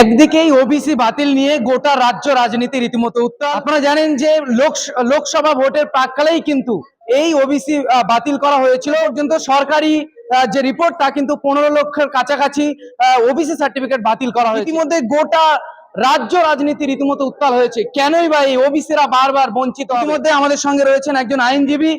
একদিকেই OBC বাতিল নিয়ে গোটা রাজ্য রাজনীতি রীতিমতো উত্তাল। আপনারা জানেন যে লোক লোকসভা ভোটের প্রাককালেই কিন্তু এই ওবিসি বাতিল করা হয়েছিল। পর্যন্ত সরকারি যে রিপোর্ট তা কিন্তু পনেরো লক্ষের কাছাকাছি ওবিসি সার্টিফিকেট বাতিল করা হয়েছে। ইতিমধ্যে গোটা রাজ্য রাজনীতি রীতিমতো উত্তাল হয়েছে। কেনই বা এই ওবিসিরা বারবার বঞ্চিত? ইতিমধ্যে আমাদের সঙ্গে রয়েছেন একজন আইনজীবী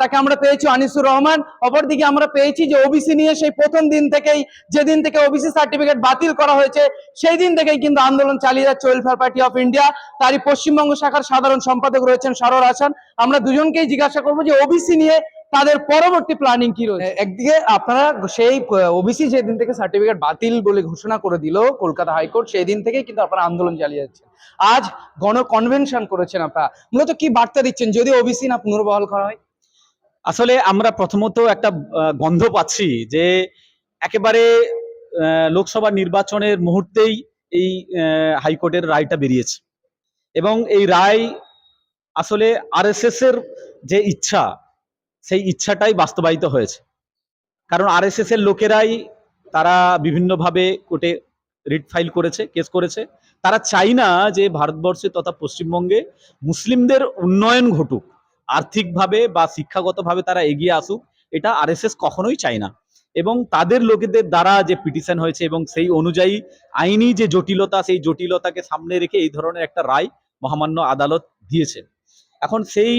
তাকে আমরা পেয়েছি আনিসুর রহমান। অপরদিকে আমরা পেয়েছি যে ওবিসি নিয়ে সেই প্রথম দিন থেকেই, যেদিন থেকে ওবিসি সার্টিফিকেট বাতিল করা হয়েছে, সেই দিন থেকেই কিন্তু আন্দোলন চালিয়ে যাচ্ছে ওয়েলফেয়ার পার্টি অফ ইন্ডিয়া তারই পশ্চিমবঙ্গ শাখার সাধারণ সম্পাদক রয়েছেন সরোর হাসান। আমরা দুজনকেই জিজ্ঞাসা করব যে ওবিসি নিয়ে তাদের পরবর্তী প্ল্যানিং কি রয়েছে? একদিকে আপনারা সেই ওবিসি যেদিন থেকে সার্টিফিকেট বাতিল বলে ঘোষণা করে দিল কলকাতা হাইকোর্ট, সেই দিন থেকেই কিন্তু আপনারা আন্দোলন চালিয়ে যাচ্ছেন। আজ গণ কনভেনশন করেছেন আপনারা। মূলত কি বার্তা দিচ্ছেন যদি ওবিসি না পুনর্বহাল করা হয়? আসলে আমরা প্রথমত একটা গন্ধ পাচ্ছি যে একেবারে লোকসভা নির্বাচনের মুহূর্তেই এই হাইকোর্টের রায়টা বেরিয়েছে। এবং এই রায় আসলে আরএসএস এর যে ইচ্ছা, সেই ইচ্ছাটাই বাস্তবায়িত হয়েছে। কারণ আরএসএস এর লোকেরাই তারা বিভিন্নভাবে কোর্টে রিট ফাইল করেছে, কেস করেছে। তারা চাই না যে ভারতবর্ষে তথা পশ্চিমবঙ্গে মুসলিমদের উন্নয়ন ঘটুক। আর্থিকভাবে বা শিক্ষাগতভাবে তারা এগিয়ে আসুক, এটা আরএসএস কখনোই চায় না। এবং তাদের লোকেদের দ্বারা যে পিটিশন হয়েছে এবং সেই অনুযায়ী আইনি যে জটিলতা, সেই জটিলতাকে সামনে রেখে এই ধরনের একটা রায় মহামান্য আদালত দিয়েছে। এখন সেই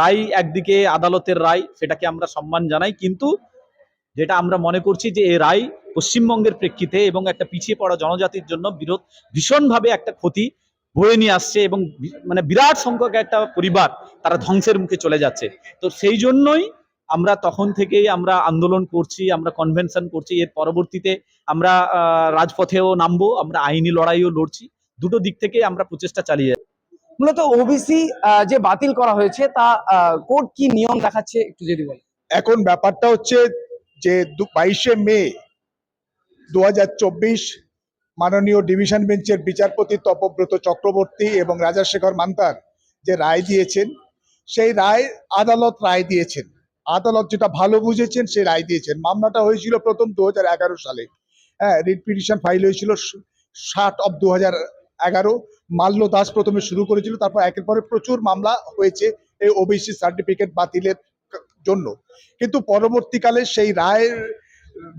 রায় একদিকে আদালতের রায়, সেটাকে আমরা সম্মান জানাই, কিন্তু যেটা আমরা মনে করছি যে এই রায় পশ্চিমবঙ্গের প্রেক্ষিতে এবং একটা পিছিয়ে পড়া জনজাতির জন্য বিরোধ, ভীষণভাবে একটা ক্ষতি বয়ে নিয়ে আসছে এবং মানে বিরাট সংখ্যক একটা পরিবার তারা ধ্বংসের মুখে চলে যাচ্ছে। তো সেই জন্যই আমরা তখন থেকেই আমরা আন্দোলন করছি আমরা কনভেনশন করছি এর পরবর্তীতে আমরা রাজপথেও নামবো আমরা আইনি লড়াইও লড়ছি। দুটো দিক থেকে আমরা প্রচেষ্টা চালিয়ে যাচ্ছি। মূলত ওবিসি যে বাতিল করা হয়েছে তা কোর্ট কি নিয়ম দেখাচ্ছে একটু যদি বলেন? এখন ব্যাপারটা হচ্ছে যে বাইশে মে দু হাজার চব্বিশ মাননীয় ডিভিশন বেঞ্চের বিচারপতি তপব্রত চক্রবর্তী এবং রাজাশেখর মান্তার যে রায় দিয়েছেন, সেই রায় আদালত রায় দিয়েছেন। আদালত যেটা ভালো বুঝেছেন, সেই রায় দিয়েছেন। মামলাটা হয়েছিল প্রথম দু হাজার এগারো সালে। হ্যাঁ রিট পিটিশন ফাইল হয়েছিল ষাট অফ দু এগারো। মাল্য দাস প্রথমে শুরু করেছিল, তারপর একের পরে প্রচুর মামলা হয়েছে এই ওবিসি সার্টিফিকেট বাতিলের জন্য। কিন্তু পরবর্তীকালে সেই রায়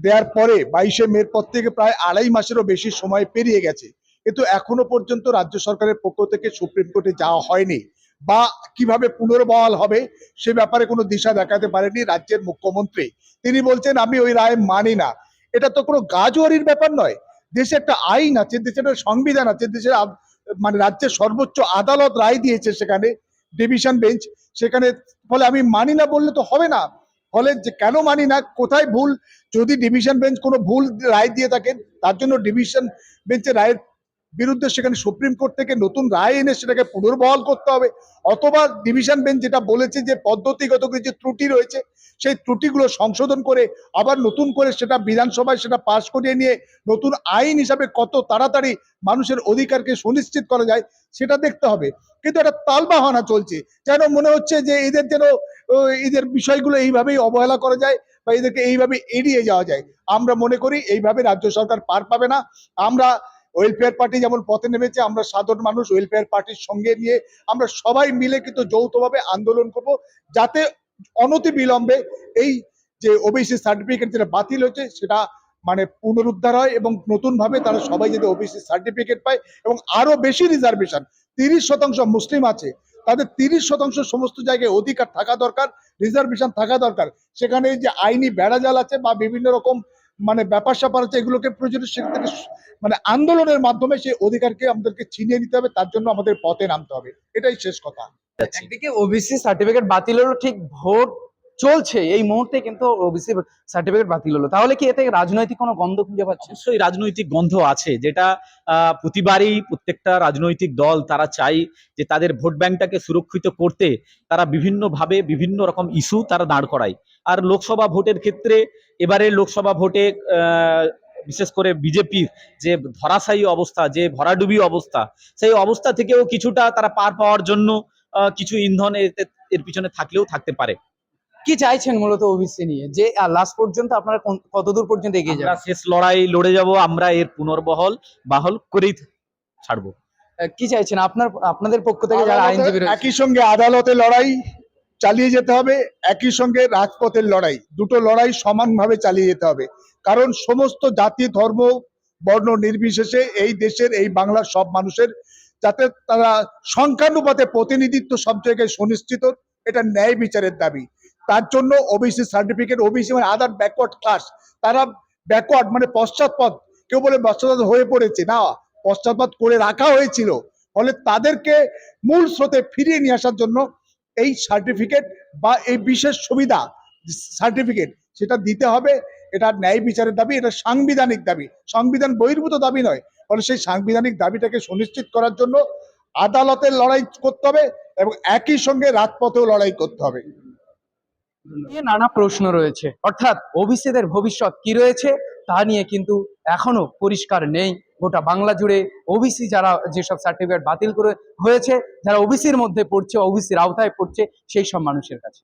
দেওয়ার পরে বাইশে মের পর থেকে প্রায় আড়াই মাসেরও বেশি সময় পেরিয়ে গেছে। কিন্তু এখনও পর্যন্ত রাজ্য সরকারের পক্ষ থেকে সুপ্রিম কোর্টে যাওয়া হয়নি বা কীভাবে পুনর্বহাল হবে সে ব্যাপারে কোনো দিশা দেখাতে পারেনি রাজ্যের মুখ্যমন্ত্রী। তিনি বলছেন, আমি ওই রায় মানি না। এটা তো কোনো গাজুয়ারির ব্যাপার নয়। দেশে একটা আইন আছে দেশের একটা সংবিধান আছে দেশের মানে রাজ্যের সর্বোচ্চ আদালত রায় দিয়েছে সেখানে, ডিভিশন বেঞ্চ। সেখানে, ফলে আমি মানি না বললে তো হবে না। ফলে যে কেন মানি না, কোথায় ভুল? যদি ডিভিশন বেঞ্চ কোনো ভুল রায় দিয়ে থাকেন, তার জন্য ডিভিশন বেঞ্চের রায়ের বিরুদ্ধে সেখানে সুপ্রিম কোর্ট থেকে নতুন রায় এনে সেটাকে পুনর্বহাল করতে হবে। অথবা ডিভিশন বেঞ্চ যেটা বলেছে যে পদ্ধতিগত কিছু ত্রুটি রয়েছে, সেই ত্রুটিগুলো সংশোধন করে আবার নতুন করে সেটা বিধানসভায় সেটা পাশ করিয়ে নিয়ে নতুন আইন হিসাবে কত তাড়াতাড়ি মানুষের অধিকারকে সুনিশ্চিত করা যায়, সেটা দেখতে হবে। কিন্তু একটা তালবাহানা চলছে, যেন মনে হচ্ছে যে এদের যেন এদের বিষয়গুলো এইভাবেই অবহেলা করা যায় বা এদেরকে এইভাবে এড়িয়ে যাওয়া যায়। আমরা মনে করি এইভাবে রাজ্য সরকার পার পাবে না। আমরা ওয়েলফেয়ার পার্টি যেমন পথে নেমেছে, আমরা সাধারণ মানুষ ওয়েলফেয়ার পার্টির সঙ্গে নিয়ে আমরা সবাই মিলে কিন্তু যৌথভাবে আন্দোলন করব যাতে অনতি বিলম্বে এই যে ওবিসি সার্টিফিকেট যেটা বাতিল হয়েছে সেটা মানে পুনরুদ্ধার হয় এবং নতুনভাবে তারা সবাই যাতে ওবিসি সার্টিফিকেট পায় এবং আরও বেশি রিজার্ভেশন তিরিশ শতাংশ মুসলিম আছে, তাদের তিরিশ শতাংশ সমস্ত জায়গায় অধিকার থাকা দরকার রিজার্ভেশন থাকা দরকার। সেখানে যে আইনি বেড়াজাল আছে বা বিভিন্ন রকম মানে ব্যাপার স্যাপার আছে এগুলোকে প্রয়োজন সেখান থেকে মানে আন্দোলনের মাধ্যমে সেই অধিকারকে আমাদেরকে ছিনিয়ে নিতে হবে, তার জন্য আমাদের পথে নামতে হবে। এটাই শেষ কথা। একদিকে ওবিসি সার্টিফিকেট বাতিলেরও ঠিক ভোট চলছে, এই মুহূর্তে কিন্তু ওবিসি সার্টিফিকেট বাতিল হলো। তাহলে কি এতে রাজনৈতিক কোনো গন্ধ খুঁজে পাচ্ছে? অবশ্যই রাজনৈতিক গন্ধ আছে, যেটা প্রতিবারই প্রত্যেকটা রাজনৈতিক দল তারা চাই যে তাদের ভোট ব্যাংকটাকে সুরক্ষিত করতে তারা বিভিন্নভাবে বিভিন্ন রকম ইস্যু তারা দাঁড় করায়। আর লোকসভা ভোটের ক্ষেত্রে এবারে লোকসভা ভোটে বিশেষ করে বিজেপির যে ধরাশায়ী অবস্থা, যে ভরাডুবি অবস্থা, সেই অবস্থা থেকেও কিছুটা তারা পার পাওয়ার জন্য কিছু ইন্ধন এর পিছনে থাকলেও থাকতে পারে। কি চাইছেন মূলত ওবিসি নিয়ে? যে লাস্ট পর্যন্ত আপনারা কতদূর পর্যন্ত এগিয়ে আমরা যাবেন? শেষ লড়াই লড়ে যাব আমরা এর পুনর্বহল বাহল করেই ছাড়বো। কি চাইছেন? আপনার আপনাদের পক্ষ থেকে যারা আইনজীবী একই সঙ্গে আদালতে লড়াই চালিয়ে যেতে হবে একই সঙ্গে রাজপথের লড়াই। দুটো লড়াই সমানভাবে চালিয়ে যেতে হবে। কারণ সমস্ত জাতি ধর্ম বর্ণ নির্বিশেষে এই দেশের এই বাংলার সব মানুষের যাতে তারা সংখ্যানুপাতে প্রতিনিধিত্ব সব জায়গায় সুনিশ্চিত এটা ন্যায় বিচারের দাবি। তার জন্য ওবিসি সার্টিফিকেট ওবিসি মানে আদার ব্যাকওয়ার্ড ক্লাস তারা ব্যাকওয়ার্ড মানে পশ্চাৎপদ, কেউ বলে পশ্চাৎপদ হয়ে পড়েছে। না, পশ্চাৎপদ করে রাখা হয়েছিল। ফলে তাদেরকে মূল স্রোতে ফিরিয়ে নিয়ে আসার জন্য এই সার্টিফিকেট বা এই বিশেষ সুবিধা সার্টিফিকেট সেটা দিতে হবে। এটা ন্যায় বিচারের দাবি, এটা সাংবিধানিক দাবি। সংবিধান বহির্ভূত দাবি নয়। ফলে সেই সাংবিধানিক দাবিটাকে সুনিশ্চিত করার জন্য আদালতের লড়াই করতে হবে এবং একই সঙ্গে রাজপথেও লড়াই করতে হবে। নানা প্রশ্ন রয়েছে। অর্থাৎ ওবিসিদের ভবিষ্যৎ কি রয়েছে তা নিয়ে কিন্তু এখনও পরিষ্কার নেই। গোটা বাংলা জুড়ে ওবিসি যারা যেসব সার্টিফিকেট বাতিল করে হয়েছে, যারা ওবিসির মধ্যে পড়ছে, ওবিসির আওতায় পড়ছে, সেই সব মানুষের কাছে।